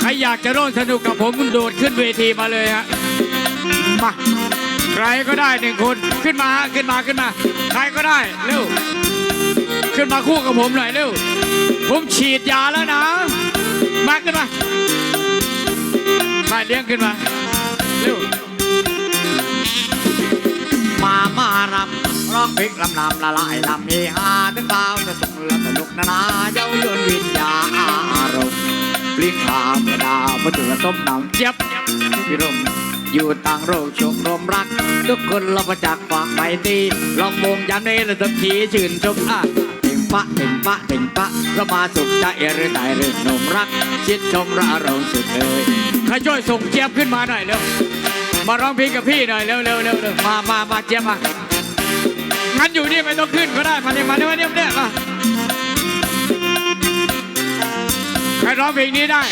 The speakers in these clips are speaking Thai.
ใครอยากจะร่วมสนุกกับผมโดดขึ้นเวทีมาเลยฮะมาใครก็ได้หนึ่งคนขึ้นมาฮะขึ้นมาขึ้นมา ใครก็ได้เร็วขึ้นมาคู่กับผมหน่อยเร็วผมฉีดยาแล้วนะ มาขึ้นมามาเลี้ยงขึ้นมาำร้องเพลงลำนำละลายลำเฮฮาถึงเท้าจะสุขและสนุกนานาเย้ายวนวิญญาณอารมณ์ปลิ้งพาเมื่อดาวมาถึงต้มหนังเจ็บพิรมอยู่ต่างโรคชมรมรัก ทุกคนเราประจักษ์ฝากไม่ตีลองมงยันในระดับขีชื่นชมอะเต่งปะเต่งปะเต่งปะเรามาสุขใจหรือใดเรื่อหนุ่มรัก ชิดชมระเราสุดเอ่ยใครช่วยส่งเจี๊ยบขึ้นมาหน่อยเร็วมาร้องเพลงกับพี่หน่อยเร็วเร็วเร็วเร็วมามามาเจี๊ยบมา งั้นอยู่นี่ไม่ต้องขึ้นก็ได้มาเนี่ยมาเนี่ยมาเนี่ยมาเนี่ยมาใครร้องเพลงนี้ได้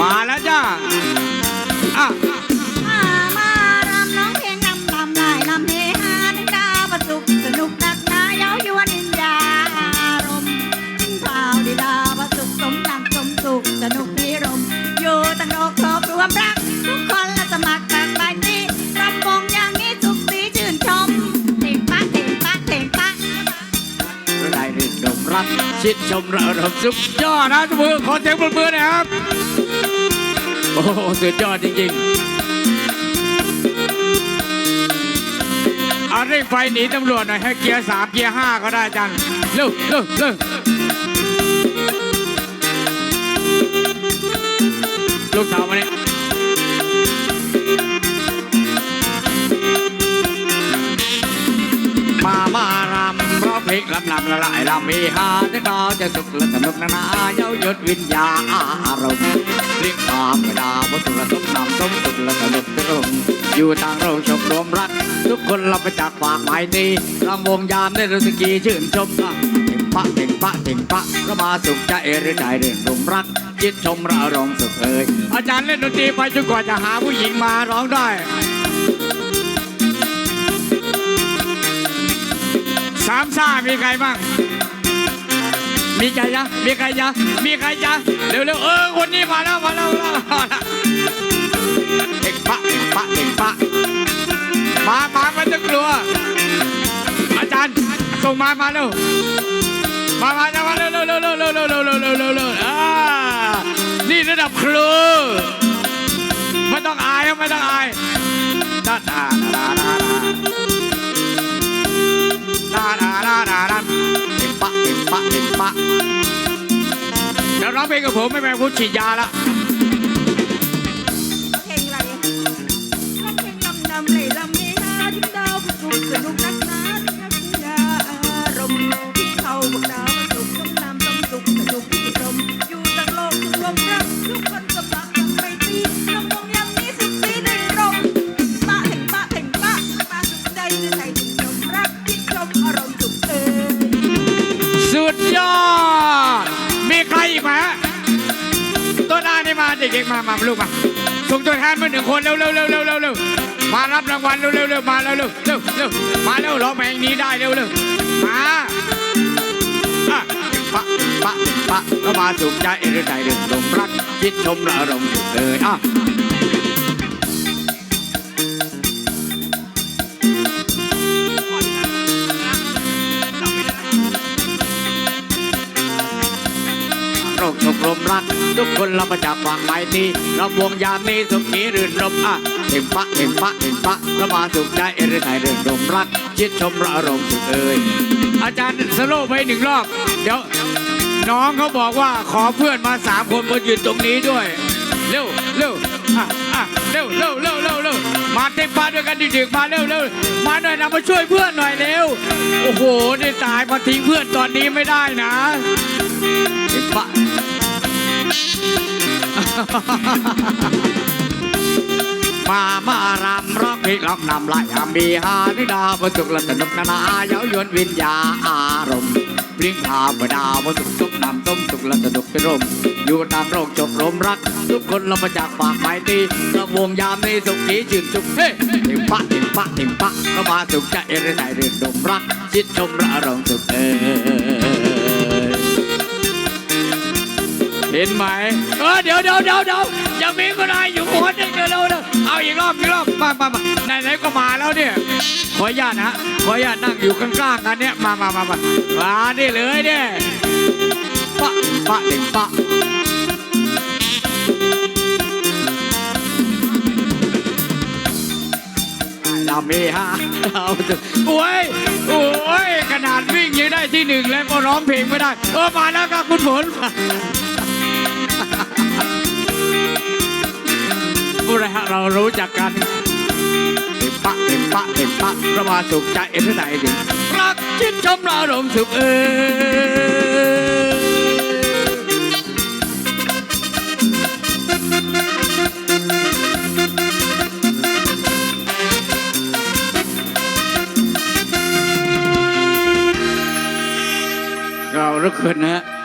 มาแล้วจ้าอะ ชิดชมระเราสุขยอดนะทุกมือขอเสียงปรบมือหน่อยครับ โอ้โหสุดยอดจริงๆเอาเร่งไฟหนีตำรวจหน่อยให้เกียร์สามเกียร์ห้าก็ได้จันเร็วเร็วเร็ว พลงลำลำละลายลำเฮฮาถึงดาวจะสุขและสนุกนานาเย้ายวนวิญญาอารมณ์เลี้ยงความกระดาบสุขและสมนำสมสุขและสนุกนิรมอยู่ต่างโรคชมรวมรัก ทุกคนเราไปจากฝากหมายดีรำวงยามได้รู้สึกกีชื่นชมอะเต่งปะเต่งปะเต่งปะเรามาสุขใจหรือใจเรื่องหนุ่มรัก จิตชมเระรองสุขเอ่ยอาจารย์เล่นดนตรีไปจนกว่าจะหาผู้หญิงมาร้องได้ามซ่ามีใครบ้าง มีใครยะมีใครยะมีใครยะเร็วๆเออคนนี้มาแล้วมาแล้วมาแล้วเต่งปะเต่งปะเต่งปะมามาไม่ต้องกลัว อาจารย์ส่งมามาเร็วมามาจะมาเร็วเร็วเร็วเร็วเร็วเร็วเร็วเร็วเร็วเร็วเร็วอ่านี่ระดับครูไม่ต้องอายไม่ต้องอายดาดาดาดาดา ดาดันเต่งปะเต่งปะเต่งปะเดี๋ยวร้องเพลงกับผมไม่แม่พูดฉีดยาละเพลงอะไรเพลงลำดำเลยลำ เด็กๆมามาลูกมาส่งตัวแทนมาหนึ่งคนเร็วเร็วเร็วเร็วเร็วเร็วมารับรางวัลเร็วเร็วเร็วมาเร็วเร็วเร็วเร็วมาเร็วร้องเพลงนี้ได้เร็วเร็วมาปะปะปะเรามาสุขใจหรือใจเรื่องลมรักคิดชมระรมสุขเลยอะ ทุกคนเราประจักษ์วางไม้ตีเราวงยามนี้สุขีรื่นรมอะเห็นปะเห็นปะเห็นปะเรามาสุขใจหรือใจเรื่องลมรักคิดชมระรมสุขเอ่ยอาจารย์สโลว์ไปหนึ่งรอบ เดี๋ยวน้องเขาบอกว่าขอเพื่อนมาสามคนมายืนตรงนี้ด้วย เร็วเร็วอะอะเร็วเร็วเร็วเร็วเร็วมาเต็มปาด้วยกันดึกๆมาเร็วเร็วมาหน่อยนะมาช่วยเพื่อนหน่อยเร็วโอ้โหได้ตายมาทิ้งเพื่อนตอนนี้ไม่ได้นะ มามารำร้องเพลงร้องนำลายอามีฮานิดาบสุขละสนุกนานาเย้ายวนวิญญาอารมณ์พลิ้งพาบดาวสุขสุขนำต้มสุขละสนุกเป็นรมอยู่ตามโลกจบลมรัก ทุกคนเรามาจากฝากไม้ตีระวงยามในสุขีชื่นชุกเฮ้ติมปะติมปะติมปะก็มาสุขใจเอรไทยเรื่นดมรัก ชิดชมระรองสุขเออ เห็นไหมเออเดี๋ยวเดี๋ยวเดี๋ยวเดี๋ยวยังมีก็ได้อยู่คนหนึงเดี๋ยวเร็วเร็วเอาอีกรอบอีกรอบมามามาไหนๆก็มาแล้วเนี่ยขออนุญาตนะขออนุญาตนั่งอยู่ข้างๆกันเนี่ยมามามามามานี่เลยเนี่ยปะปะติมปะเรามีฮะเราโอ้ยโอ้ยขนาดวิ่งยังได้ที่หนึ่งแล้วก็ร้องเพลงไม่ได้ เออมาแล้วครับคุณฝน ผู้ไรฮะ เรารู้จักกันติมปะติมปะติมปะก็มาสุขใจเอรไทยเรื่นรักชิดชมอารมณ์สุขเออเราลุกขึ้นนะฮะ